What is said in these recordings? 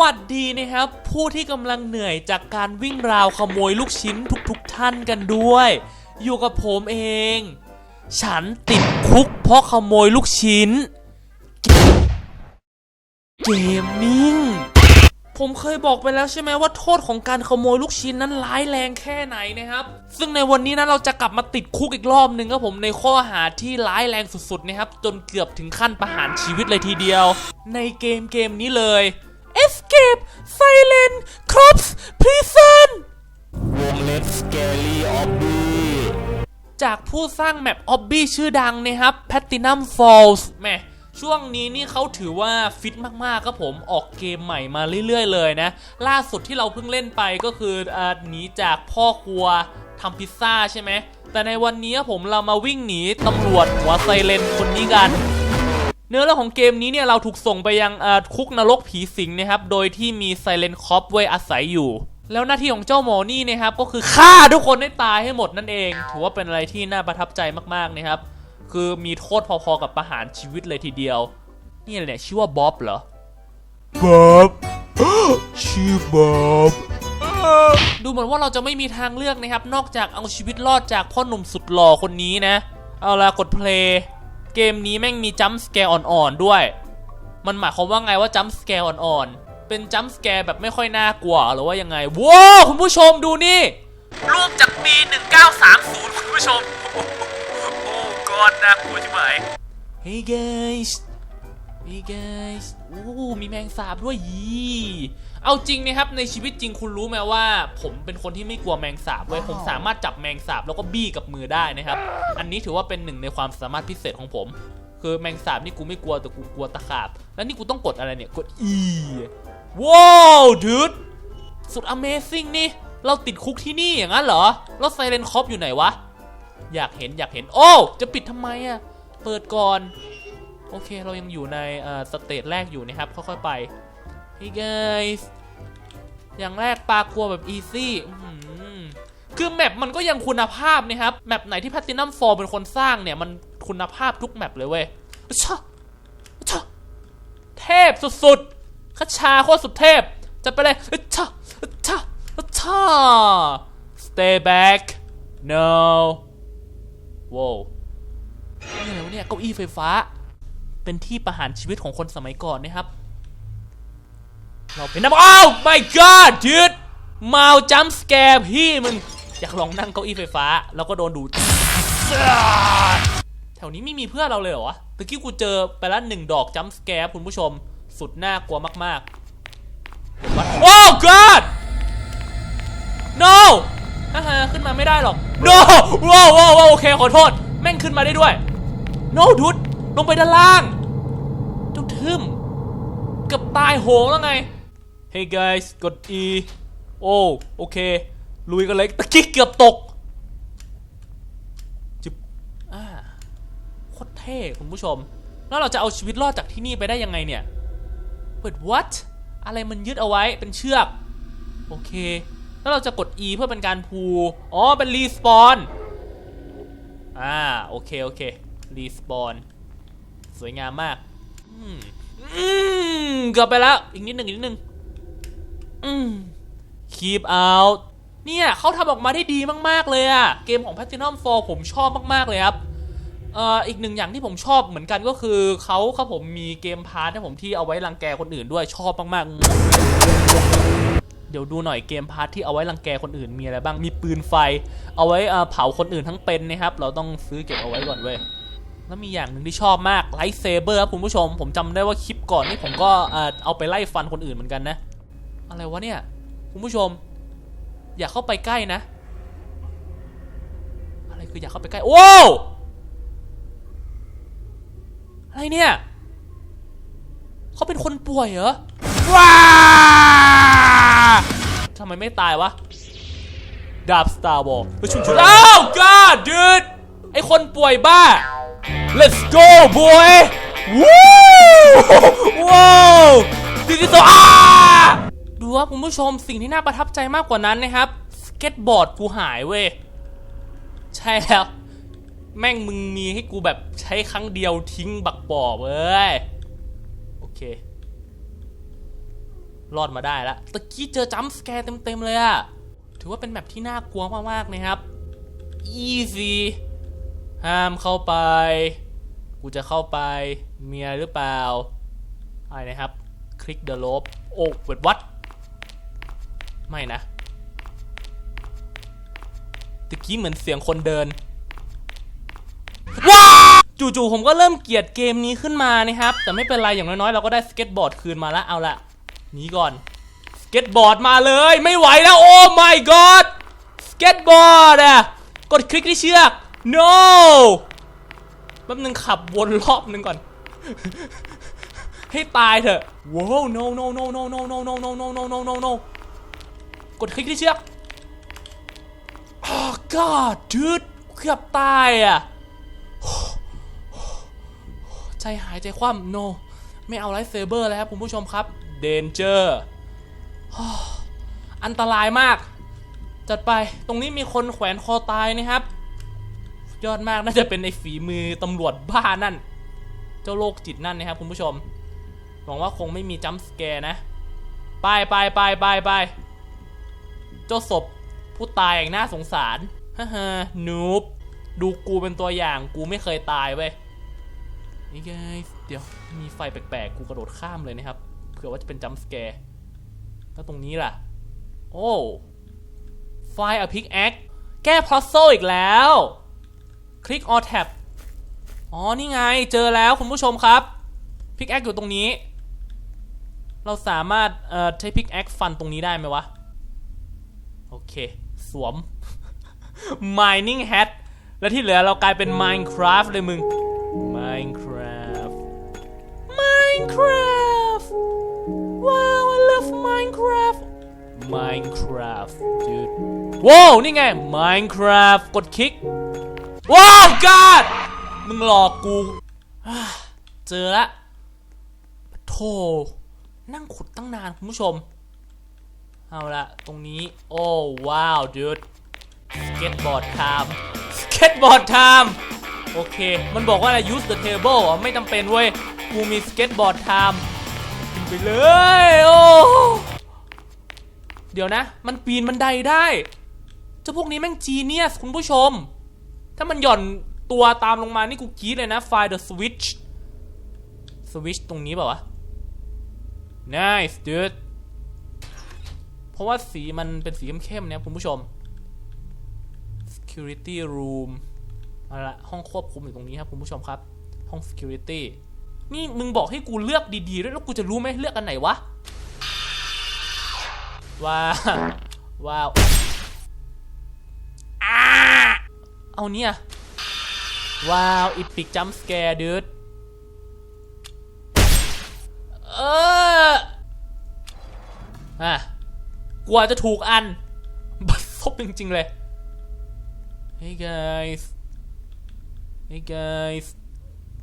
วัสดีนะครับ ผู้ที่กำลังเหนื่อยจากการวิ่งราวขโมยลูกชิ้นทุกๆท่านกันด้วย อยู่กับผมเอง ฉันติดคุกเพราะขโมยลูกชิ้น เกมมิ่ง ผมเคยบอกไปแล้วใช่ไหมว่าโทษของการขโมยลูกชิ้นนั้นร้ายแรงแค่ไหนนะครับ ซึ่งในวันนี้นะเราจะกลับมาติดคุกอีกรอบหนึ่งครับผมในข้อหาที่ร้ายแรงสุดๆนะครับ จนเกือบถึงขั้นประหารชีวิตเลยทีเดียว ในเกมเกมนี้เลย Escape Silent Corps Prison วงเล็บสเกลี่ออบบี้จากผู้สร้างแมปออบบี้ชื่อดังนะครับ Platinum Falls แมช่วงนี้นี่เขาถือว่าฟิตมากๆครับผมออกเกมใหม่มาเรื่อยๆเลยนะ ล่าสุดที่เราเพิ่งเล่นไปก็คือเอ่อหนีจากพ่อครัวทำพิซซ่าใช่ไหมแต่ในวันนี้ผมเรามาวิ่งหนีตำรวจหัวไซเรนคนนี้กัน เนื้อเรื่องของเกมนี้เนี่ยเราถูกส่งไปยังเอ่อคุกนรกผีสิงนะครับ โดยที่มีไซเลนคอปไว้อาศัยอยู่ แล้วหน้าที่ของเจ้าหมอนี่นะครับก็คือฆ่าทุกคนให้ตายให้หมดนั่นเอง ถือว่าเป็นอะไรที่น่าประทับใจมากๆนะครับ คือมีโทษพอๆกับประหารชีวิตเลยทีเดียว นี่อะไรเนี่ยชื่อว่าบ๊อบเหรอ บ๊อบชื่อบ๊อบดูเหมือนว่าเราจะไม่มีทางเลือกนะครับ นอกจากเอาชีวิตรอดจากพ่อหนุ่มสุดหล่อคนนี้นะ เอาละกดเพลย์ เกมนี้แม่งมีจัมป์สแกร์อ่อนๆด้วย มันหมายความว่าไงว่าจัมป์สแกร์อ่อนๆ เป็นจัมป์สแกร์แบบไม่ค่อยน่ากลัวหรือว่ายังไง ว้าวคุณผู้ชมดูนี่ รูปจากปี 1930 คุณผู้ชม โอ้กอดน่ากลัวใช่ไหม Hey guys Hey guys โอ้มีแมงสาบด้วยยี เอาจริงนะครับในชีวิตจริงคุณรู้ไหมว่า ผมเป็นคนที่ไม่กลัวแมงสาบเว้ยผมสามารถจับแมงสาบแล้วก็บี้กับมือได้นะครับ อันนี้ถือว่าเป็นหนึ่งในความสามารถพิเศษของผม คือแมงสาบนี่กูไม่กลัวแต่กูกลัวตะขาบ แล้วนี่กูต้องกดอะไรเนี่ยกด E ว้าวดูดสุด Amazing นี่ เราติดคุกที่นี่อย่างนั้นเหรอแล้วไซเรนคอปอยู่ไหนวะ อยากเห็นอยากเห็นโอ้จะปิดทำไมอะเปิดก่อน โอเคเรายังอยู่ในเอ่อสเตจแรกอยู่นะครับค่อยๆไป Hey guys อย่างแรกปลากลัวแบบอื้อหือคือแมปมันก็ยังคุณภาพนะครับ แมปไหนที่ Platinum 4เป็นคนสร้างเนี่ย มันคุณภาพทุกแมปเลยเว้ยชะชะเทพสุดๆคชาโคตรสุดเทพ จะไปเลยชะชะชะ stay back no ว้าวนี่อะไรวะเนี่ยเก้าอี้ไฟฟ้า เป็นที่ประหารชีวิตของคนสมัยก่อนนะครับ เราเป็นนักอ้าว my god dude มาจัมสแกร์พี่มึงอยากลองนั่งเก้าอี้ไฟฟ้า แล้วก็โดนดูดแถวนี้ไม่มีเพื่อนเราเลยเหรอวะตะกี้กูเจอไปแล้วหนึ่งดอกจัมสแกร์คุณผู้ชม สุดน่ากลัวมากๆโอ้ god no ฮ่าฮขึ้นมาไม่ได้หรอก no ว้าวว้าวโอเคขอโทษ แม่งขึ้นมาได้ด้วย no dude ลงไปด้านล่างเจ้าทึมเกือบตายโหงแล้วไง Hey guys กด E โอ้โอเค ลุยกันเลยตะกี้เกือบตกจึบอ่าโคตรเท่คุณผู้ชม แล้วเราจะเอาชีวิตรอดจากที่นี่ไปได้ยังไงเนี่ยเปิด what อะไรมันยึดเอาไว้เป็นเชือก โอเค แล้วเราจะกด E เพื่อเป็นการพูอ๋อ เป็นรีสปอนอ่า โอเค โอเค รีสปอนสวยงามมาก อืม อืม เกือบไปแล้ว อีกนิดหนึ่งอีกนิดหนึ่ง อืม keep out เนี่ยเขาทำออกมาได้ดีมาก ๆ เลยอะเกมของ Platinum 4 ผมชอบมาก ๆ เลยครับเอ่ออีกหนึ่งอย่างที่ผมชอบเหมือนกันก็คือเขาครับผมมีเกมพาร์ทให้ผมที่เอาไว้รังแกคนอื่นด้วยชอบมากๆ เดี๋ยวดูหน่อยเกมพาร์ทที่เอาไว้รังแกคนอื่นมีอะไรบ้างมีปืนไฟ เอาไว้เผาคนอื่นทั้งเป็นนะครับ เราต้องซื้อเก็บเอาไว้ก่อนเว้ยแล้วมีอย่างหนึ่งที่ชอบมากไลท์เซเบอร์ครับคุณผู้ชม ผมจำได้ว่าคลิปก่อนนี่ผมก็เอ่อเอาไปไล่ฟันคนอื่นเหมือนกันนะ อะไรวะเนี่ย คุณผู้ชม อย่าเข้าไปใกล้นะ อะไรคืออย่าเข้าไปใกล้โว้วอะไรเนี่ยเขาเป็นคนป่วยเหรอว้าทำไมไม่ตายวะ ดาบสตาร์บอลไปชุนชุนอ้าว god dude ไอคนป่วยบ้า let's go boy วู้ว้าวดิจิตอล ดูว่าคุณผู้ชมสิ่งที่น่าประทับใจมากกว่านั้นนะครับสเก็ตบอร์ดกูหายเว้ย ใช่แล้ว แม่งมึงมีให้กูแบบใช้ครั้งเดียวทิ้งบักบ่อเว้ย โอเค รอดมาได้ล้วตะกี้เจอจัมป์สแกร์เต็มๆเลยอะถือว่าเป็นแมปที่น่ากลัวมากๆนะครับ easy ห้ามเข้าไป กูจะเข้าไป เมียหรือเปล่าอะไรนะครับ คลิก the lobe โอ้เวดวัด ไม่นะตะกี้เหมือนเสียงคนเดิน ว้าจู่ๆผมก็เริ่มเกลียดเกมนี้ขึ้นมานะครับ แต่ไม่เป็นไรอย่างน้อยๆ เราก็ได้สเก็ตบอร์ดคืนมาแล้วเอาละหนีก่อน สเก็ตบอร์ดมาเลยไม่ไหวแล้วโอ้ my god สเก็ตบอร์ดอะกดคลิกที่เชือก no แป๊บนึงขับวนรอบนึงก่อน ให้ตายเถอะว้าว no no no no no no no no no no no no no กดคลิกที่เชือก oh god dude เกือบตายอะใจหายใจคว่ำ no ไม่เอาไลท์เซเบอร์แล้วครับคุณผู้ชมครับ danger อันตรายมาก จัดไปตรงนี้มีคนแขวนคอตายนะครับ ยอดมากน่าจะเป็นในฝีมือตำรวจบ้านั่น เจ้าโรคจิตนั่นนะครับคุณผู้ชมหวังว่าคงไม่มีจัมป์สแกร์นะ ไปไปไปไปไป เจ้าศพผู้ตายอย่างน่าสงสารฮ่าฮ่านูบดูกูเป็นตัวอย่างกูไม่เคยตายเว้ยนี่ไงเดี๋ยวมีไฟแปลกๆ กูกระโดดข้ามเลยนะครับเผื่อว่าจะเป็นจัมป์สแกร์แล้วตรงนี้ล่ะ โอ้ไฟอะพิกแอคแก้พลอสโซอีกแล้ว คลิก or tab อ๋อ นี่ไงเจอแล้วคุณผู้ชมครับพิกแอคอยู่ตรงนี้ เราสามารถเอ่อใช้พิกแอคฟันตรงนี้ได้ไหมวะ โอเค สวม mining hat แล้วที่เหลือเรากลายเป็น Minecraft เลยมึง Minecraft Minecraft Wow I love Minecraft Minecraft dude ว้าวนี่ไง Minecraft กดคลิก ว้าว God มึงหลอกกู เจอละโธ่นั่งขุดตั้งนานคุณผู้ชม เอาละตรงนี้ โอ้ว้าว dude สเก็ตบอร์ดไทม์สเก็ตบอร์ดไทม์โอเค มันบอกว่าอะไร use the table อะไม่จำเป็นเว้ย กูมีสเก็ตบอร์ดไทม์ขึ้นไปเลย โอ้เดี๋ยวนะ มันปีนบันไดได้เจ้าพวกนี้แม่งจีเนียสคุณผู้ชม ถ้ามันหย่อนตัวตามลงมา นี่กูกรีดเลยนะ find the switch switch ตรงนี้เปล่าวะ nice dude เพราะว่าสีมันเป็นสีเข้มๆเนี่ยคุณผู้ชม security room เอาละห้องควบคุมอยู่ตรงนี้ครับคุณผู้ชมครับ ห้อง security นี่มึงบอกให้กูเลือกดีๆด้วยแล้วกูจะรู้ไหมเลือกอันไหนวะว้าวว้าวอ้าเอาเนี่ยว้าวอีพิกจัมป์สแกร์ดูดเอออะ กลัวจะถูกอัน บัดซบจริง ๆ เลย Hey guys Hey guys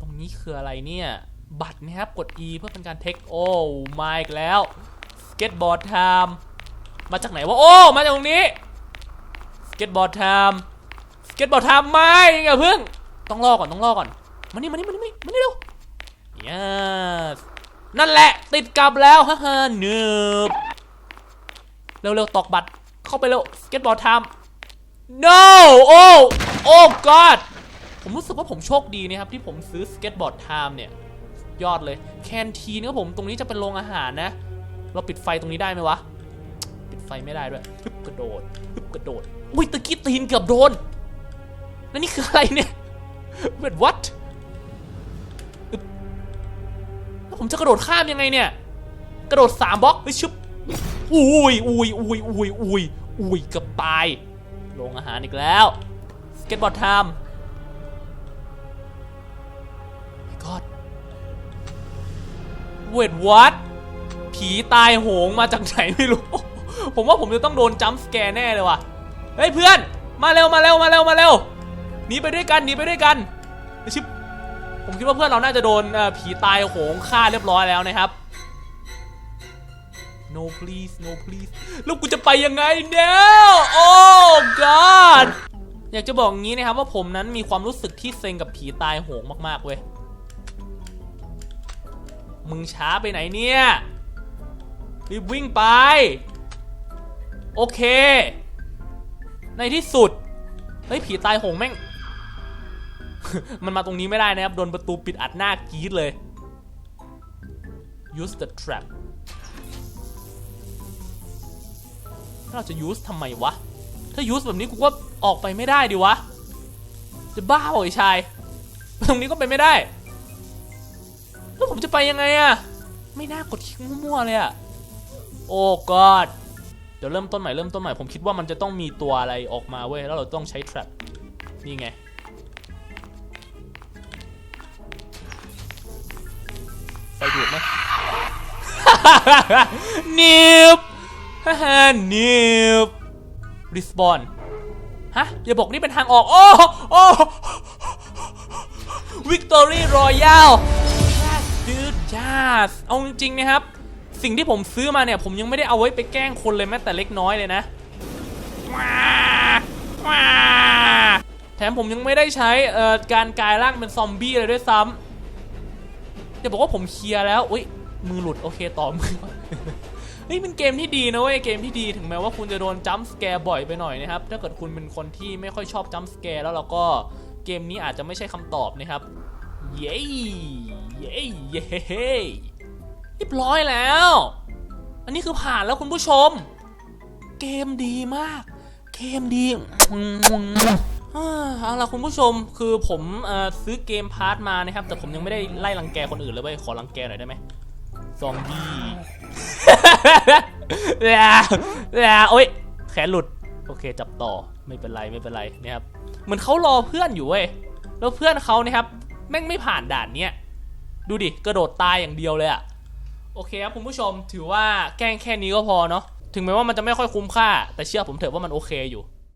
ตรงนี้คืออะไรเนี่ย บัตรนะครับ กด E เพื่อเป็นการเทคโอ้มาอีกแล้ว สเก็ตบอร์ดไทม์มาจากไหนวะ โอ้ มาจากตรงนี้ สเก็ตบอร์ดไทม์สเก็ตบอร์ดไทม์ไม่อย่าเพิ่ง ต้องรอก่อน ต้องรอก่อน มานี่ มานี่ มานี่ มานี่เร็ว yes นั่นแหละ ติดกลับแล้วฮ่าฮ่าเนืบ เร็วๆตอกบัตรเข้าไปเร็วสเก็ตบอร์ดไทม์ no โอ้โอ้ god ผมรู้สึกว่าผมโชคดีนะครับ ที่ผมซื้อสเก็ตบอร์ดไทม์เนี่ย ยอดเลยแคนทีนะครับผมตรงนี้จะเป็นโรงอาหารนะ เราปิดไฟตรงนี้ได้ไหมวะ ปิดไฟไม่ได้ด้วยฮึบกระโดดฮึบกระโดดอุ้ยตะกี้ตีนเกือบโดนแล้วนี่คืออะไรเนี่ยเวทวัดแล้วผมจะกระโดดข้ามยังไงเนี่ย กระโดดสามบล็อกไปชึบ อุ้ยอุ้ยอุ้ยอุ้ยอุ้ยอุ้ยกือบตายโรงอาหารอีกแล้ว สเก็ตบอร์ดไทม์ my god เวทวัดผีตายโหงมาจากไหนไม่รู้ ผมว่าผมจะต้องโดนจัมป์สแกร์แน่เลยว่ะ เฮ้ยเพื่อน มาเร็วมาเร็วมาเร็วมาเร็ว หนีไปด้วยกันหนีไปด้วยกันชิบผมคิดว่าเพื่อนเราน่าจะโดนผีตายโหงฆ่าเรียบร้อยแล้วนะครับ no please no please แล้วกูจะไปยังไงเนี่ยโอ้ god อยากจะบอกงี้นะครับว่าผมนั้นมีความรู้สึกที่เซ็งกับผีตายโหงมากๆเว้ย มึงช้าไปไหนเนี่ย รีบวิ่งไป โอเค ในที่สุด เฮ้ย ผีตายโหงแม่ง มันมาตรงนี้ไม่ได้นะครับ โดนประตูปิดอัดหน้ากรีดเลย use the trap เราจะ use ทำไมวะ ถ้า use แบบนี้กูก็ออกไปไม่ได้ดิวะ จะบ้าเหรอไอ้ชาย ตรงนี้ก็ไปไม่ได้ แล้วผมจะไปยังไงอะไม่น่ากดคลิกมั่วๆเลยอะโอ้ god เดี๋ยวเริ่มต้นใหม่เริ่มต้นใหม่ผมคิดว่ามันจะต้องมีตัวอะไรออกมาเว้ยแล้วเราต้องใช้ trap นี่ไงไฟดูดไหมนิบ ฮ่าฮ่านิบรีสปอนฮะ อย่าบอกนี่เป็นทางออก โอ้โอ้วิกตอรี่รอยัลดืดยาสเอาจริงๆนะครับ สิ่งที่ผมซื้อมาเนี่ย ผมยังไม่ได้เอาไว้ไปแกล้งคนเลยแม้แต่เล็กน้อยเลยนะแถมผมยังไม่ได้ใช้เอ่อการกลายร่างเป็นซอมบี้เลยด้วยซ้ำจะบอกว่าผมเคลียร์แล้วอุ้ยมือหลุด โอเค ต่อมือ ฮ้ยเป็นเกมที่ดีนะเว้ยเกมที่ดีถึงแม้ว่าคุณจะโดนจัมป์สแกร์บ่อยไปหน่อยนะครับ ถ้าเกิดคุณเป็นคนที่ไม่ค่อยชอบจัมป์สแกร์แล้วเราก็เกมนี้อาจจะไม่ใช่คำตอบนะครับ เย้เย้เย้เรียบร้อยแล้ว อันนี้คือผ่านแล้วคุณผู้ชม เกมดีมาก เกมดีเอาล่ะคุณผู้ชมคือผมซื้อเกมพาร์ทมานะครับ แต่ผมยังไม่ได้ไล่รังแกคนอื่นเลยเว้ยขอรังแกหน่อยได้ไหม ซอมบี้แล้วแล้วโอ๊ยแขนหลุด โอเคจับต่อไม่เป็นไรไม่เป็นไรนะครับเหมือนเขารอเพื่อนอยู่เว้ยแล้วเพื่อนเขานะครับ แม่งไม่ผ่านด่านเนี้ยดูดิกระโดดตายอย่างเดียวเลยอะโอเคครับคุณผู้ชมถือว่าแกล้งแค่นี้ก็พอเนาะถึงแม้ว่ามันจะไม่ค่อยคุ้มค่า แต่เชื่อผมเถอะว่ามันโอเคอยู่